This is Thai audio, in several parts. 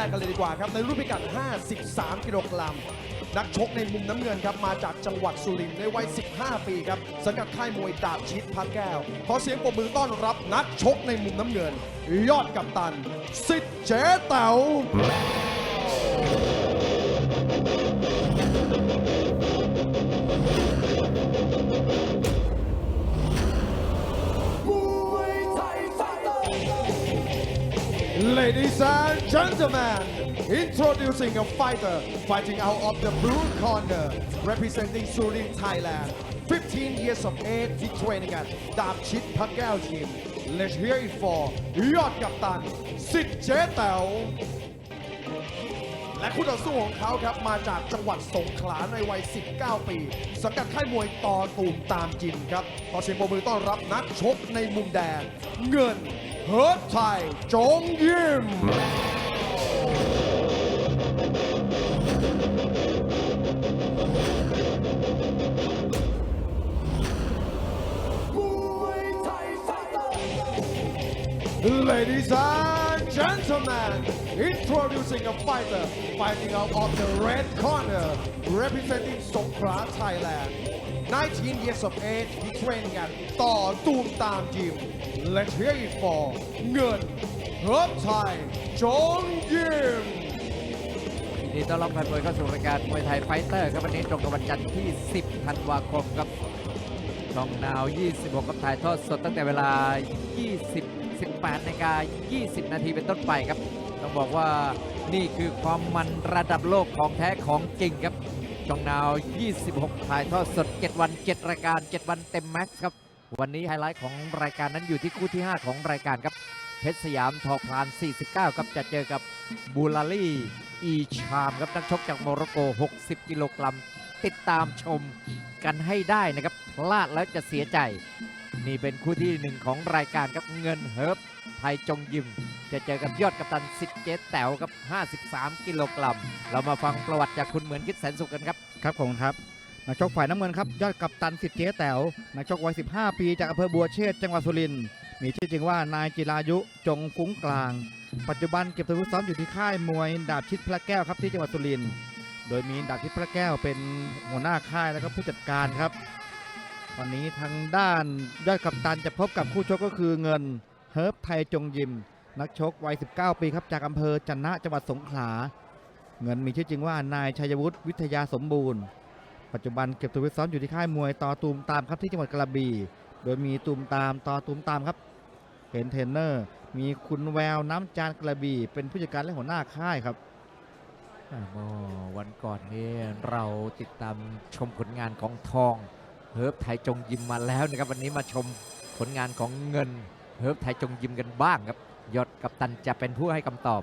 ริ่มต้นคู่แรกกันเลยดีกว่าครับในรุ่นพิกัด 53 กิโลกรัมนักชกในมุมน้ำเงินครับมาจากจังหวัดสุรินทร์ในวัย 15 ปีครับสังกัดค่ายมวยดาบชิดพักแก้ว ขอเสียงปรบมือต้อนรับนักชกในมุมน้ำเงิน ยอดกัปตัน สิทธิ์เจ๊เต๋า Ladies and gentlemen, introducing a fighter fighting out of the blue corner, representing Surin, Thailand. 15 years of age, he training at Dab Chit Pakao Gym. Let's hear it for ยอดกัปตันสิทธิ์เจ๊และคู่ต่อสู้ของเขาครับมาจากจังหวัดสงขลาในวัย 19 ปี สังกัดค่ายมวยต่อตูมตามจิมครับขอเสียงปรบมือต้อนรับนักชกในมุมแดงเงิน เฮิร์ทไทย จงยิม Ladies and gentlemen, introducing a fighter fighting out of the red corner, representing Songkhla, Thailand. 19 years of age, he training at Taw Toom Tam Gym. Let's hear it for เงิน Herb Thai จงยิมยินดีต้อนรับแฟนมวยเข้าสู่รายการมวยไทยไฟเตอร์ครับวันนี้ตรงกับวันจันทร์ที่ 10 ธันวาคมครับช่องนาว 26 กับถ่ายทอดสดตั้งแต่เวลา 20 18นาฬิกา20 นาทีเป็นต้นไปครับ ต้องบอกว่านี่คือความมันระดับโลกของแท้ของจริงครับ ช่องนาว 26 ถ่ายทอดสด 7 วัน 7 รายการ 7 วันเต็มแม็กซ์ครับ วันนี้ไฮไลท์ของรายการนั้นอยู่ที่คู่ที่ 5 ของรายการครับ เพชรสยามทอพลาน 49 ครับ จะเจอกับบูลารีอีชามครับ นักชกจากโมร็อกโก 60 กิโลกรัม ติดตามชมกันให้ได้นะครับ พลาดแล้วจะเสียใจ นี่เป็นคู่ที่หนึ่งของรายการครับ เงินเฮิร์บ ไทยจงยิม จะเจอกับยอดกัปตันสิทธิ์เจ๊แต๋วครับ 53 กิโลกรัม เรามาฟังประวัติจากคุณเหมือนคิดแสนสุขกันครับ ครับผมครับนักชกฝ่ายน้ำเงินครับ ยอดกัปตันสิทธิ์เจ๊แต๋วนักชกวัย 15 ปีจากอำเภอบัวเชษจังหวัดสุรินทร์มีชื่อจริงว่านายจิรายุจงฟุ้งกลาง ปัจจุบันเก็บตัวฝึกซ้อมอยู่ที่ค่ายมวยดาบชิดพระแก้วครับที่จังหวัดสุรินทร์โดยมีดาบชิดพระแก้วเป็นหัวหน้าค่ายแล้วก็ผู้จัดการครับวันนี้ทางด้านยอดกัปตันจะพบกับคู่ชกก็คือเงิน เฮิร์บไทยจงยิม นักชกวัย 19 ปีครับจากอำเภอจันนะจังหวัดสงขลา เงินมีชื่อจริงว่านายชัยวุฒิวิทยาสมบูรณ์ ปัจจุบันเก็บตัวฝึกซ้อมอยู่ที่ค่ายมวยต่อตูมตามครับที่จังหวัดกระบี่ โดยมีตูมตามต่อตูมตามครับ เห็นเทรนเนอร์ มีคุณแววน้ำจานกระบี่ เป็นผู้จัดการและหัวหน้าค่ายครับอ่าเมื่อวันก่อนนี้เราติดตามชมผลงานของทอง เฮิร์บไทยจงยิมมาแล้วนะครับวันนี้มาชมผลงานของเงิน เฮิร์บไทยจงยิมกันบ้างครับยอดกัปตันจะเป็นผู้ให้คำตอบ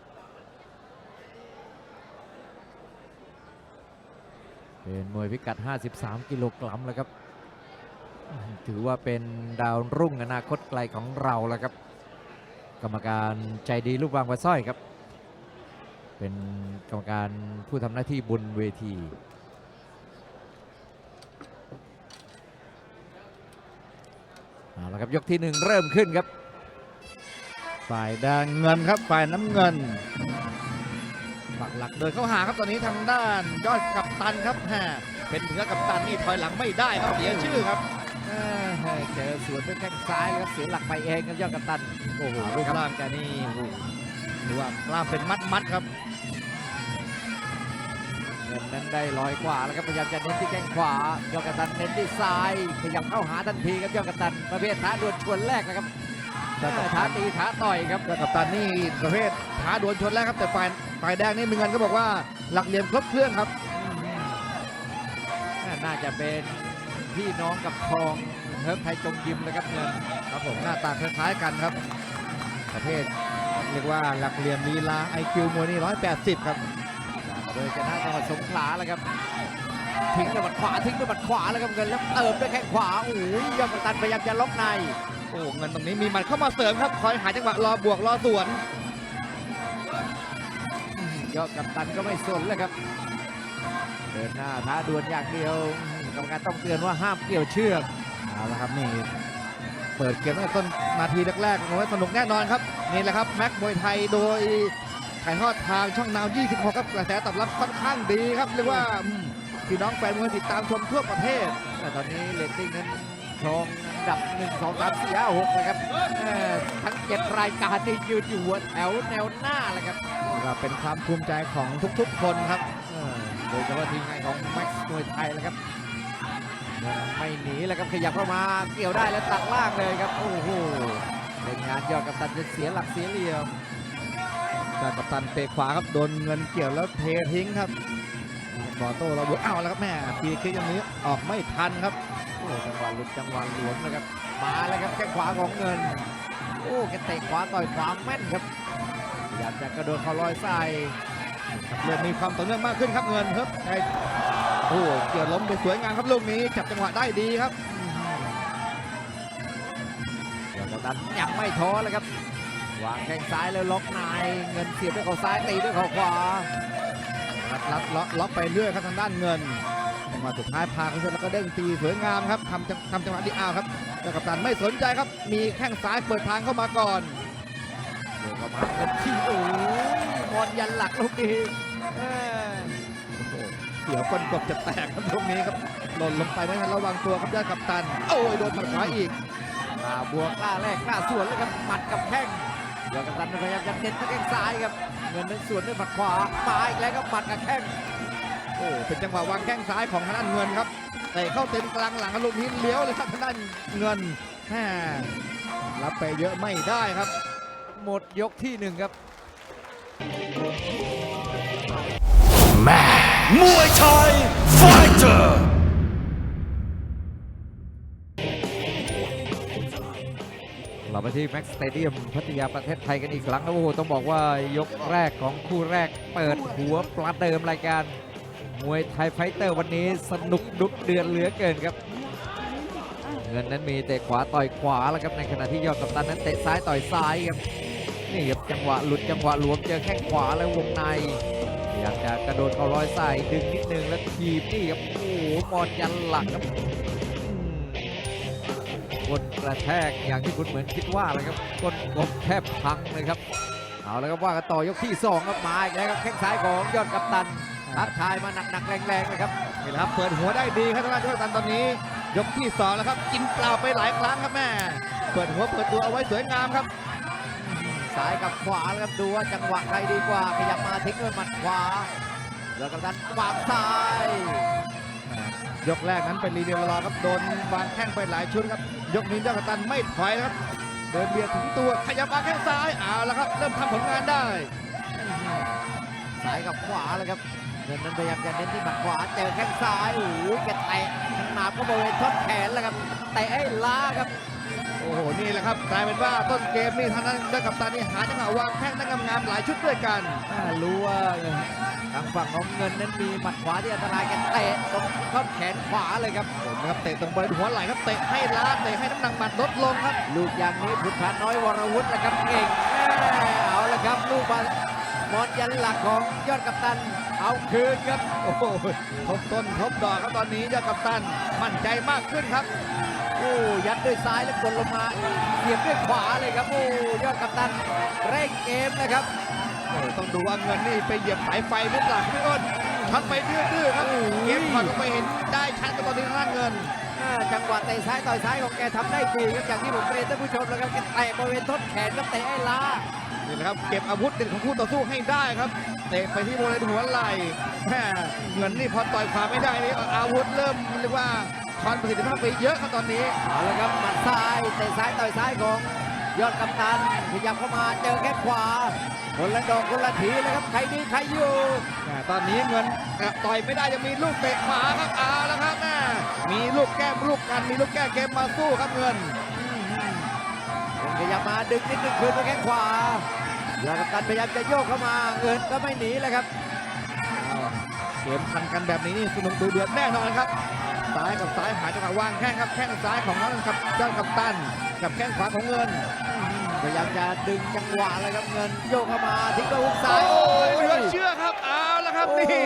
เป็นมวยพิกัด 53 กิโลกรัมแล้วครับ ถือว่าเป็นดาวรุ่งอนาคตไกลของเราแล้วครับ กรรมการใจดีลูกวางปลาสร้อยครับ เป็นกรรมการผู้ทำหน้าที่บนเวทีเอาละครับยกที่หนึ่งเริ่มขึ้นครับ ฝ่ายแดงเงินครับฝ่ายน้ำเงินปักหลักเดินเข้าหาครับตอนนี้ทางด้านยอดกัปตันครับแหมเป็นถึงกับกัปตันนี่ถอยหลังไม่ได้ครับเสียชื่อครับเอ้ยเจอสวนด้วยแข้งซ้ายแล้วครับเสียหลักไปเองครับยอดกัปตันโอ้โหรูปร่างแกนี่โอ้โหดูว่ากล้ามเป็นมัดมัดๆครับเงินนั้นได้ลอยกว่าแล้วครับพยายามจะเน้นที่แข้งขวายอดกัปตันเน้นที่ซ้ายขยับเข้าหาทันทีครับยอดกัปตันประเภทท้าดวลชวนแรกนะครับยอดกัปตัน ท้าตีท้าต่อยครับยอดกัปตันนี่ประเภทท้าดวลชนแรกครับแต่ฝ่ายฝ่ายแดงนี่มีเงินก็บอกว่าหลักเหลี่ยมครบเครื่องครับ น่าจะเป็นพี่น้องกับทองเฮิร์บไทยจงยิมเลยครับเงินครับผมหน้าตาคล้ายๆกันครับ ประเภทเรียกว่าหลักเหลี่ยมลีลา IQ มวยนี่180ครับ โดยชนะจังหวัดสงขลาแล้วครับทิ้งด้วยหมัดขวาทิ้งด้วยหมัดขวาแล้วครับเงินแล้วเติมด้วยแข้งขวาโอ้ยยอดกัปตันพยายามจะล็อกในโอ้เงินตรงนี้มีมันเข้ามาเสริมครับ คอยหาจังหวะรอบวกรอสวนยอดกัปตันก็ไม่สนเลยครับ เดินหน้าท้าดวลอย่างเดียวกรรมการต้องเตือนว่าห้ามเกี่ยวเชือกเอาละครับนี่เปิดเกมตั้งแต่ต้นนาทีแรกๆผมว่าสนุกแน่นอนครับนี่แหละครับแม็กมวยไทยโดยถ่ายทอดทางช่องนาว 26 ครับกระแสตอบรับค่อนข้างดีครับเรียกว่าพี่น้องแฟนมวยติดตามชมทั่วประเทศแต่ตอนนี้เรตติ้งนั้น ครองอันดับ1 2 3 4 5 6นะครับเอ่อทั้งเจ็ดรายการที่ยืนอยู่หัวแถวแนวหน้าเลยครับก็เป็นความภูมิใจของทุกๆคนครับเออโดยเฉพาะทีมงานของแม็กซ์มวยไทยแล้วครับไม่หนีแล้วครับขยับเข้ามาเกี่ยวได้แล้วตัดล่างเลยครับโอ้โหเล่นงานยอดกับตันจะเสียหลักเสียเหลี่ยมจากกัปตันเตะขวาครับโดนเงินเกี่ยวแล้วเททิ้งครับบอโต้เราดูอ้าวแล้วครับแม่ปีคลิกอย่างนี้ออกไม่ทันครับโอ้จังหวะหลุดจังหวะหลวมนะครับ มาแล้วครับแข้งขวาของเงิน โอ้แกเตะขวาต่อยขวาแม่นครับพยายามจะกระโดดเขาลอยใส่เริ่มมีความต่อเนื่องมากขึ้นครับเงินครับโอ้เกี่ยวล้มไปสวยงามครับลูกนี้จับจังหวะได้ดีครับเดี๋ยวกันยังไม่ท้อเลยครับวางแข้งซ้ายแล้วล็อกในเงินเสียบด้วยเขาซ้ายตีด้วยเขาขวารัดรัดล็อกไปเรื่อยครับทางด้านเงิน จังหวะสุดท้ายพาขึ้นแล้วก็เด้งตีสวยงามครับทำจังทำจังหวะที่อ้าวครับเจ้ากัปตันไม่สนใจครับ มีแข้งซ้ายเปิดทางเข้ามาก่อนเดี๋ยวก็มาเงินที่โอ้ยมอนยันหลักลูกนี้เอ้ยโอ้โหเดี๋ยวก้นกบจะแตกครับตรงนี้ครับหล่นลงไปไม่ทันระวังตัวครับยอดกัปตัน โอ้ยโดนหมัดขวาอีกกล้าบวกกล้าแลกกล้าสวนเลยครับหมัดกับแข้งเดี๋ยวกับตันพยายามจะเน้นที่แข้งซ้ายครับเงินนั้นสวนด้วยหมัดขวามาอีกแล้วครับหมัดกับแข้ง โอ้เป็นจังหวะวางแข้งซ้ายของทางด้านเงินครับเตะเข้าเต็มกลางหลังครับลูกนี้เลี้ยวเลยครับทางด้านเงินแหม่รับไปเยอะไม่ได้ครับ หมดยกที่หนึ่งครับมวยไทยไฟเตอร์เราไปที่แม็กซ์สเตเดียมพัทยาประเทศไทยกันอีกครั้งนะโอ้โหต้องบอกว่ายกแรกของคู่แรกเปิดหัวประเดิมรายการ มวยไทยไฟเตอร์วันนี้สนุกดุเดือดเหลือเกินครับ เงินนั้นมีเตะขวาต่อยขวาแล้วครับในขณะที่ยอดกัปตันนั้นเตะซ้ายต่อยซ้ายครับนี่ครับจังหวะหลุดจังหวะหลวมเจอแข้งขวาแล้ววงในอยากจะกระโดดเข้าร้อยใส่ดึงนิดนึงแล้วทีบนี่ครับโอ้โหมอนยันหลักครับกนกระแทกอย่างที่คุณเหมือนคิดว่าเลยครับก้นกบแทบพังเลยครับเอาแล้วครับว่ากันต่อยกที่สองครับมาอีกแล้วครับแข้งซ้ายของยอดกัปตัน ทักทายมาหนักๆแรงๆเลยครับนี่แหละครับเปิดหัวได้ดีครับทางด้านยอดกัปตันตอนนี้ ยกที่สองแล้วครับกินเปล่าไปหลายครั้งครับแม่เปิดหัวเปิดตัวเอาไว้สวยงามครับซ้ายกับขวาแล้วครับดูว่าจังหวะใครดีกว่าขยับมาทิ้งด้วยหมัดขวายอดกัปตันวางซ้าย ยกแรกนั้นเป็นรีเดียรอครับโดนวางแข้งไปหลายชุดครับ ยกนี้ยอดกัปตันไม่ถอยนะครับ เดินเบียดถึงตัวขยับมาแข้งซ้ายเอาละครับ เริ่มทำผลงานได้ซ้ายกับขวาเลยครับ เงินนั้นพยายามจะเน้นที่หมัดขวาเจอแข้งซ้ายโอ้โหแกเตะขนาบก็บริเวณท่อนแขนแล้วครับเตะให้ล้าครับ โอ้โห นี่แหละครับกลายเป็นว่าต้นเกมนี่ทางด้านยอดกัปตันนี่หาจังหวะวางแข้งได้งามๆหลายชุดด้วยกันอ่ารู้ว่าทางฝั่งของเงินนั้นมีหมัดขวาที่อันตรายกันเตะตรงท่อนแขนขวาเลยครับผมนะครับเตะตรงบริเวณหัวไหล่ครับเตะให้ล้าเตะให้น้ำหนักหมัดลดลงครับ ลูกอย่างนี้พุทธาน้อยวรวุฒินะครับเก่งแม่เอาละครับลูกบอลมอนยันหลักของยอดกัปตัน เอาคืนครับ โอ้โหทบต้นทบดอกครับตอนนี้ยอดกัปตันมั่นใจมากขึ้นครับ โอ้ยัดด้วยซ้ายแล้วกดลงมาเสียบด้วยขวาเลยครับ โอ้ยอดกัปตันเร่งเกมนะครับโอ้ต้องดูว่าเงินนี่ไปเหยียบสายไฟหรือเปล่าพี่อ้นช็อตไปดื้อๆครับเกมผ่อนลงไปเห็นได้ชัดกับตอนนี้ทางด้านเงินอ่าจังหวะเตะซ้ายต่อยซ้ายของแกทำได้ดีครับอย่างที่ผมเรียนท่านผู้ชมแล้วครับแกเตะบริเวณต้นแขนก็เตะให้ล้า นี่แหละครับเก็บอาวุธเด็ดของคู่ต่อสู้ให้ได้ครับเตะไปที่บริเวณหัวไหล่แม่เงินนี่พอต่อยขวาไม่ได้นี่อาวุธเริ่มเรียกว่าทอนประสิทธิภาพไปเยอะครับตอนนี้เอาละครับหมัดซ้ายเตะซ้ายต่อยซ้ายของยอดกัปตันขยับเข้ามาเจอแข้งขวาคนละดอกคนละทีเลยครับใครดีใครอยู่แต่ตอนนี้เงินเอ่อต่อยไม่ได้ยังมีลูกเตะขวาครับเอาแล้วครับแม่มีลูกแก้มลูกกันมีลูกแก้เกมมาสู้ครับเงิน ขยับมาดึงนิดนึงคืนไปแข้งขวายอดกัปตันพยายามจะโยกเข้ามาเงินก็ไม่หนีเลยครับเกมทันกันแบบนี้นี่สนุกดูเดือดแน่นอนครับซ้ายกับซ้ายหาจังหวะวางแข้งครับแข้งซ้ายของน้องกับเจ้ากับตัน กับแข้งขวาของเงินพยายามจะดึงจังหวะเลยครับเงินโยกเข้ามาทิ้งด้วยหุกโอ้ซ้ายยเหลือเชื่อครับเอาแล้วครับโอ้นี่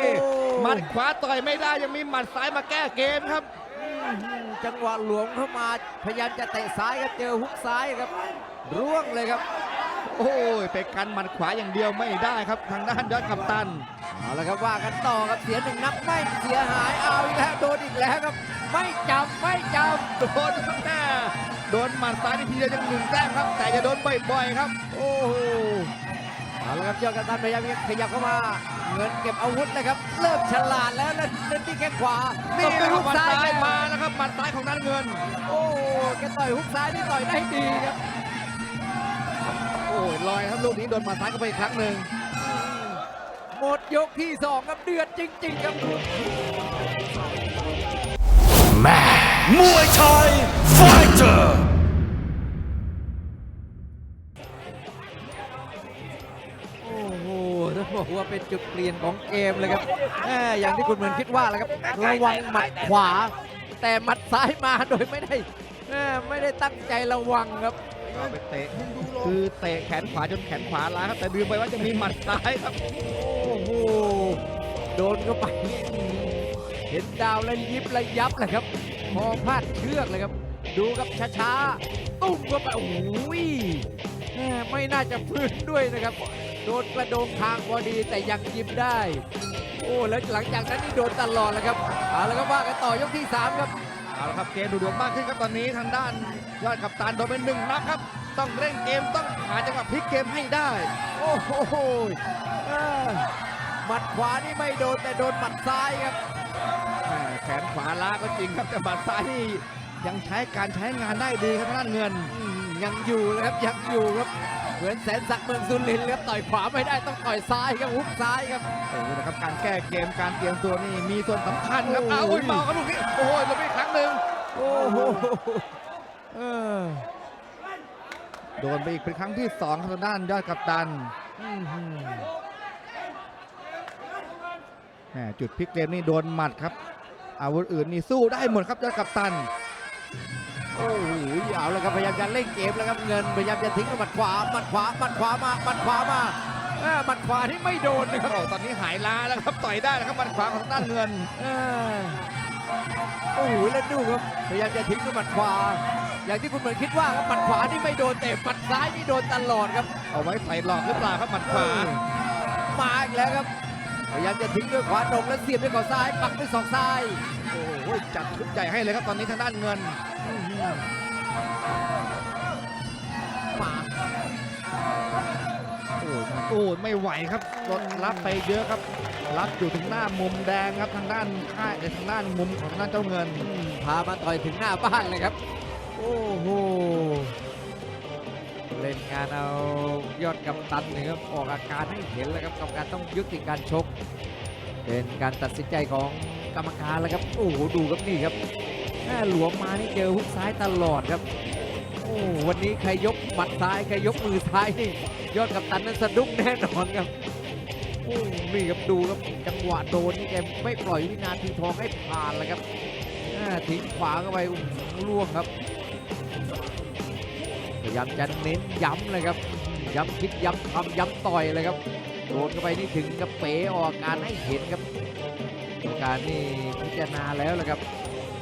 หมัดขวาต่อยไม่ได้ยังมีหมัดซ้ายมาแก้เกมครับท จังหวะหลวมเข้ามาพยายามจะเตะซ้ายครับเจอฮุกซ้ายครับ ร่วงเลยครับ โอ้ยไปกันหมัดขวาอย่างเดียวไม่ได้ครับ ทางด้านยอดกัปตันเอาละครับว่ากันต่อครับเสียหนึ่งนับไม่เสียหายเอาอีกแล้วโดนอีกแล้วครับ ไม่จำไม่จำโดนครับแม่โดนหมัดซ้ายทีเดียวยังหนึ่งแต้มครับ แต่จะโดนบ่อยๆครับ โอ้โหเอาละครับยอดกันตันพยายามขยับเข้ามา เงินเก็บอาวุธเลยครับ เริ่มฉลาดแล้วแล้วเล่นที่แข้งขวานี่ตบนะด้วยครัฮุบกหมัดซ้ายซ้ายมามาแล้วครับหมัดซ้ายของด้านเงิน โอ้โหแกต่อยฮุกซ้ายนี่ต่อยได้ดีครับโอ้ยลอยครับลูกนี้โดนหมัดซ้ายเข้าไปอีกครั้งหนึ่งหมดยกที่สองครับเดือดจริง ๆ ครับ Muay Thai Fighter โว่าเป็นจุดเปลี่ยนของเกมเลยครับแหม่อย่างที่คุณเหมือนคิดว่าแหละครับ ระวังหมัดขวา แต่หมัดซ้ายมาโดยไม่ได้แหม่ไม่ได้ตั้งใจระวังครับเอาไปเตะคือเตะแขนขวาจนแขนขวาล้าครับแต่ลืมไปว่าจะมีหมัดซ้ายครับ โอ้โห โดนเข้าไปเห็นดาวแล้วยิบระยับเลยครับ พอพลาดเชือกเลยครับ ดูครับช้าๆตุ้มเข้าไป โอ้โหแหม่ไม่น่าจะพื้นด้วยนะครับ โดนกระโดงคางพอดีแต่ยังยิ้มได้ โอ้แล้วหลังจากนั้นนี่โดนตลอดเลยครับเอาแล้วก็ว่ากันต่อยกที่ 3 ครับเอาละครับเกมดูดวงมากขึ้นครับตอนนี้ทางด้านยอดกัปตันโดนเป็นหนึ่งนับครับ ต้องเร่งเกมต้องหาจังหวะพลิกเกมให้ได้ โอ้โหเออหมัดขวานี่ไม่โดนแต่โดนหมัดซ้ายครับแหม่แขนขวาล้าก็จริงครับแต่หมัดซ้ายนี่ยังใช้การใช้งานได้ดีครับทางด้านเงินอืมยังอยู่นะครับยังอยู่ครับ เหมือนแสนศักดิ์เมืองสุรินทร์ครับต่อยขวาไม่ได้ต้องต่อยซ้ายครับฮุกซ้ายครับโอ้โหนะครับการแก้เกมการเตรียมตัวนี่มีส่วนสำคัญครับโอ้อ้าวโหโอ้ยเมาครับลูกนี้โอ้ยลงไปอีกครั้งหนึ่งโอ้โหเออโดนไปอีกเป็นครั้งที่สองครับทางด้านยอดกัปตันอื้อหือแหม่จุดพลิกเกมนี่โดนหมัดครับ อาวุธอื่นนี่สู้ได้หมดครับยอดกัปตัน โอ้โหเอาเลยครับพยายามจะเล่นเกมแล้วครับเงินพยายามจะทิ้งกับหมัดขวาหมัดขวาหมัดขวามาหมัดขวามาเออหมัดขวาที่ไม่โดนนะครับโอ้ตอนนี้หายล้าแล้วครับต่อยได้แล้วครับหมัดขวาของทางด้านเงินเออโอ้โหแล้วดูครับพยายามจะทิ้งด้วยหมัดขวา อย่างที่คุณเหมือนคิดว่าครับหมัดขวานี่ไม่โดนแต่หมัดซ้ายนี่โดนตลอดครับ เอาไว้ใส่หลอกหรือเปล่าครับหมัดขวามาอีกแล้วครับพยายามจะทิ้งด้วยขวาตรงแล้วเสียบด้วยเข่าซ้ายปักด้วยศอกซ้ายโอ้โหจัดชุดใหญ่ให้เลยครับตอนนี้ทางด้านเงิน มาโอ้โอ้ไม่ไหวครับรถรับไปเยอะครับ รับอยู่ถึงหน้ามุมแดงครับทางด้านค่ายในทางด้านมุมของทางด้านเจ้าเงิน พามาต่อยถึงหน้าบ้านเลยครับ โอ้โห เล่นงานเอายอดกับตันนี่ครับออกอาการให้เห็นแล้วครับกรรมการต้องยุติการชก เป็นการตัดสินใจของกรรมการแล้วครับ โอ้โห ดูครับนี่ครับ แม่หลวมมานี่เจอฮุกซ้ายตลอดครับโอ้วันนี้ใครยกหมัดซ้ายใครยกมือซ้ายนี่ยอดกับตันนั้นสะดุ้งแน่นอนครับโอ้นี่ครับดูครับจังหวะโดนนี่แกไม่ปล่อยวินาทีทองให้ผ่านเลยครับอ่าทิ้งขวาเข้าไปล่วงครับพยายามจะเน้นย้ำเลยครับ ย้ำคิดย้ำทำย้ำต่อยเลยครับโดนเข้าไปนี่ถึงกับเป๋ออกาการให้เห็นครับกรรมการนี่พิจารณาแล้วละครับ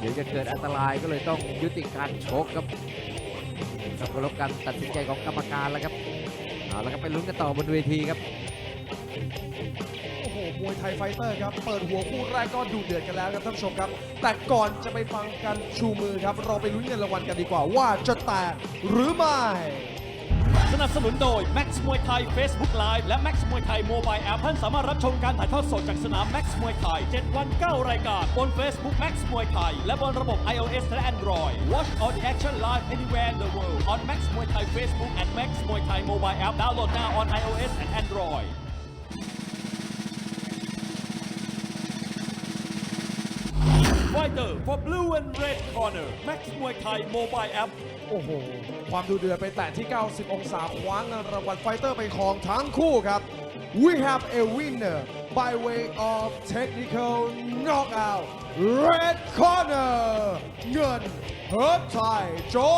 เดี๋ยวจะเกิดอันตรายก็เลยต้องยุติการชกครับกับกรบการตัดสินใจของกรรมการแล้วครับเอาละครับไปลุ้นกันต่อบนเวทีครับโอ้โหมวยไทยไฟเตอร์ครับเปิดหัวคู่แรกก็ดูเดือดกันแล้วครับท่านผู้ชมครับ แต่ก่อนจะไปฟังกันชูมือครับ เราไปลุ้นเงินรางวัลกันดีกว่าว่าจะแตกหรือไม่ นับสนุนโดย Max มวยไทย Facebook Live และ Max มวยไทย Mobile App ท่านสามารถรับชมการถ่ายทอดสดจากสนาม Max มวยไทย 7 วัน 9 รายการ บน Facebook Max มวยไทย และบนระบบ iOS และ Android Watch all the action live anywhere in the world on Max มวยไทย Facebook and Max มวยไทย Mobile App download now on iOS and Android Fighter for blue and red corner Max มวยไทย Mobile App โอ้โห ความดูเดือดไปแตะที่ 90 องศาคว้าเงินรางวัลไฟเตอร์ไปครองทั้งคู่ครับ We have a winner by way of technical knockout red corner เงินเฮิร์ทไทยโจ